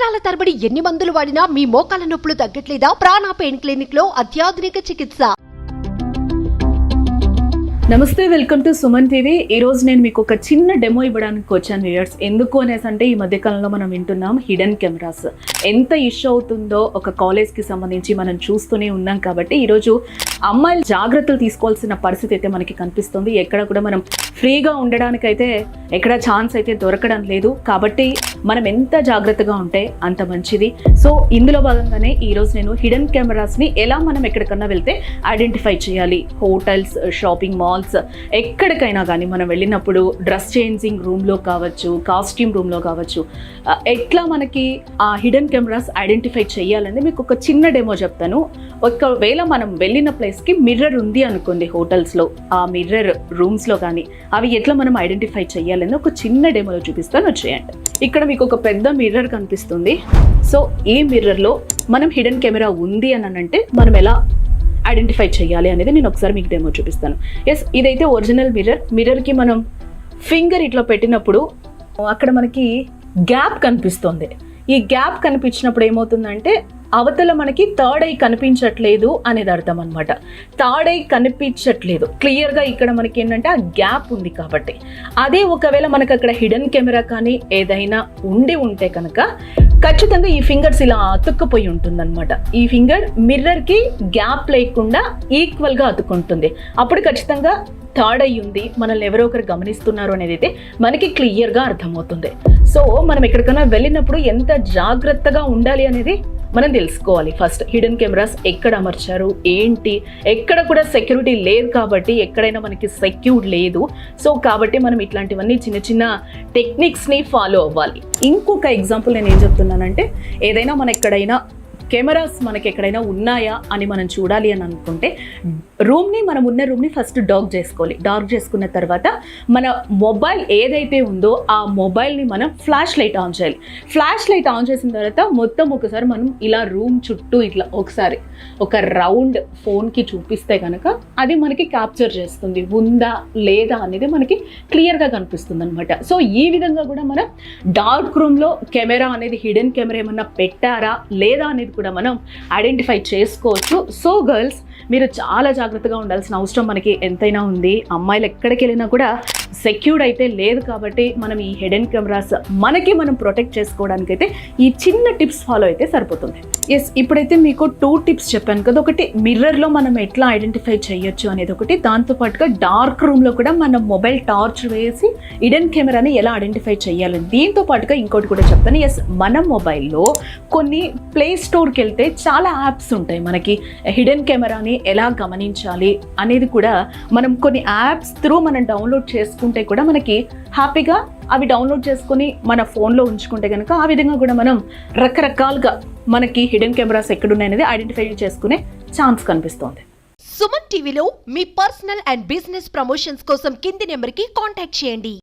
సంవత్సరాల తరబడి ఎన్ని మందులు వాడినా మీ మోకాల నొప్పులు తగ్గట్లేదా? ప్రాణ పెయిన్ క్లినిక్లో అత్యాధునిక చికిత్స. నమస్తే వెల్కమ్ టు సుమన్ టీవీ. ఈ రోజు నేను మీకు ఒక చిన్న డెమో ఇవ్వడానికి వచ్చాను వ్యూయర్స్ ఎందుకు అనేసి అంటే ఈ మధ్య కాలంలో మనం వింటున్నాం హిడెన్ కెమెరాస్. ఎంత ఇష్యూ అవుతుందో ఒక కాలేజ్కి సంబంధించి మనం చూస్తూనే ఉన్నాం కాబట్టి ఈరోజు అమ్మాయిలు జాగ్రత్తలు తీసుకోవాల్సిన పరిస్థితి అయితే మనకి కనిపిస్తుంది. ఎక్కడ కూడా మనం ఫ్రీగా ఉండడానికైతే ఎక్కడ ఛాన్స్ అయితే దొరకడం లేదు. కాబట్టి మనం ఎంత జాగ్రత్తగా ఉంటే అంత మంచిది. సో ఇందులో భాగంగానే ఈరోజు నేను హిడెన్ కెమెరాస్ని ఎలా మనం ఎక్కడికన్నా వెళ్తే ఐడెంటిఫై చేయాలి. హోటల్స్ షాపింగ్ మాల్స్ ఎక్కడికైనా కానీ మనం వెళ్ళినప్పుడు డ్రెస్ చేంజింగ్ రూమ్లో కావచ్చు కాస్ట్యూమ్ రూమ్లో కావచ్చు uh, ఎట్లా మనకి ఆ హిడెన్ కెమెరాస్ ఐడెంటిఫై చేయాలని మీకు ఒక చిన్న డెమో చెప్తాను. ఒకవేళ మనం వెళ్ళిన ప్లేస్కి మిర్రర్ ఉంది అనుకోండి హోటల్స్లో ఆ మిర్రర్ రూమ్స్లో కానీ అవి ఎట్లా మనం ఐడెంటిఫై చేయాలని ఒక చిన్న డెమోలో చూపిస్తాను. వచ్చేయండి ఇక్కడ మీకు ఒక పెద్ద మిర్రర్ కనిపిస్తుంది. సో ఈ మిర్రర్లో మనం హిడెన్ కెమెరా ఉంది అని అంటే మనం ఎలా ఐడెంటిఫై చేయాలి అనేది నేను ఒకసారి మీకు డెమో చూపిస్తాను. ఎస్ ఇదైతే ఒరిజినల్ మిర్రర్ మిర్రర్కి మనం ఫింగర్ ఇట్లా పెట్టినప్పుడు అక్కడ మనకి గ్యాప్ కనిపిస్తుంది. ఈ గ్యాప్ కనిపించినప్పుడు ఏమవుతుందంటే అవతల మనకి థర్డ్ ఐ కనిపించట్లేదు అనేది అర్థం అనమాట థర్డ్ ఐ కనిపించట్లేదు. క్లియర్గా ఇక్కడ మనకి ఏంటంటే ఆ గ్యాప్ ఉంది కాబట్టి. అదే ఒకవేళ మనకు అక్కడ హిడెన్ కెమెరా కానీ ఏదైనా ఉండి ఉంటే కనుక ఖచ్చితంగా ఈ ఫింగర్స్ ఇలా అతుక్కుపోయి ఉంటుందన్నమాట. ఈ ఫింగర్ మిర్రర్కి గ్యాప్ లేకుండా ఈక్వల్గా అతుక్కుంటుంది. అప్పుడు ఖచ్చితంగా థర్డ్ అయ్యి ఉంది మనల్ని ఎవరో ఒకరు గమనిస్తున్నారు అనేది అయితే మనకి క్లియర్గా అర్థమవుతుంది. సో మనం ఎక్కడికైనా వెళ్ళినప్పుడు ఎంత జాగ్రత్తగా ఉండాలి అనేది మనం తెలుసుకోవాలి. ఫస్ట్ హిడెన్ కెమెరాస్ ఎక్కడ అమర్చారు? ఏంటి? ఎక్కడ కూడా సెక్యూరిటీ లేదు కాబట్టి ఎక్కడైనా మనకి సెక్యూర్డ్ లేదు. సో కాబట్టి మనం ఇట్లాంటివన్నీ చిన్న చిన్న టెక్నిక్స్ని ఫాలో అవ్వాలి. ఇంకొక ఎగ్జాంపుల్ నేను ఏం చెప్తున్నానంటే ఏదైనా మన ఎక్కడైనా కెమెరాస్ మనకి ఎక్కడైనా ఉన్నాయా అని మనం చూడాలి అని అనుకుంటే రూమ్ని మనం ఉన్న రూమ్ని ఫస్ట్ డార్క్ చేసుకోవాలి. డార్క్ చేసుకున్న తర్వాత మన మొబైల్ ఏదైతే ఉందో ఆ మొబైల్ని మనం ఫ్లాష్ లైట్ ఆన్ చేయాలి. ఫ్లాష్ లైట్ ఆన్ చేసిన తర్వాత మొత్తం ఒకసారి మనం ఇలా రూమ్ చుట్టూ ఇట్లా ఒకసారి ఒక రౌండ్ ఫోన్కి చూపిస్తే కనుక అది మనకి క్యాప్చర్ చేస్తుంది. ఉందా లేదా అనేది మనకి క్లియర్గా కనిపిస్తుంది అనమాట సో ఈ విధంగా కూడా మనం డార్క్ రూమ్లో కెమెరా అనేది హిడెన్ కెమెరా ఏమన్నా పెట్టారా లేదా అనేది కూడా మనం ఐడెంటిఫై చేసుకోవచ్చు. సో గర్ల్స్ మీరు చాలా జాగ్రత్తగా ఉండాల్సిన అవసరం మనకి ఎంతైనా ఉంది. అమ్మాయిలు ఎక్కడికి వెళ్ళినా కూడా సెక్యూర్డ్ అయితే లేదు కాబట్టి మనం ఈ హెడెన్ కెమెరాస్ మనకి మనం ప్రొటెక్ట్ చేసుకోవడానికి అయితే ఈ చిన్న టిప్స్ ఫాలో అయితే సరిపోతుంది. ఎస్ ఇప్పుడైతే మీకు టూ టిప్స్ చెప్పాను కదా. ఒకటి మిర్రర్లో మనం ఎట్లా ఐడెంటిఫై చేయొచ్చు అనేది ఒకటి. దాంతోపాటుగా డార్క్ రూమ్లో కూడా మనం మొబైల్ టార్చ్ వేసి ఇడెన్ కెమెరాని ఎలా ఐడెంటిఫై చేయాలి దీంతో పాటుగా ఇంకోటి కూడా చెప్తాను. ఎస్ మన మొబైల్లో కొన్ని ప్లే స్టోర్కి వెళ్తే చాలా యాప్స్ ఉంటాయి. మనకి హిడెన్ కెమెరాని ఎలా గమనించాలి అనేది కూడా మనం కొన్ని యాప్స్ త్రూ మనం డౌన్లోడ్ చేసుకుంటే కూడా మనకి హ్యాపీగా అవి డౌన్లోడ్ చేసుకుని మన ఫోన్లో ఉంచుకుంటే కనుక ఆ విధంగా కూడా మనం రకరకాలుగా మనకి హిడెన్ కెమెరాస్ ఎక్కడున్నాయనేది ఐడెంటిఫై చేసుకునే ఛాన్స్ కనిపిస్తోంది. సుమన్ టీవీలో మీ పర్సనల్ అండ్ బిజినెస్ ప్రమోషన్స్ కోసం కింది నెంబర్కి కాంటాక్ట్ చేయండి.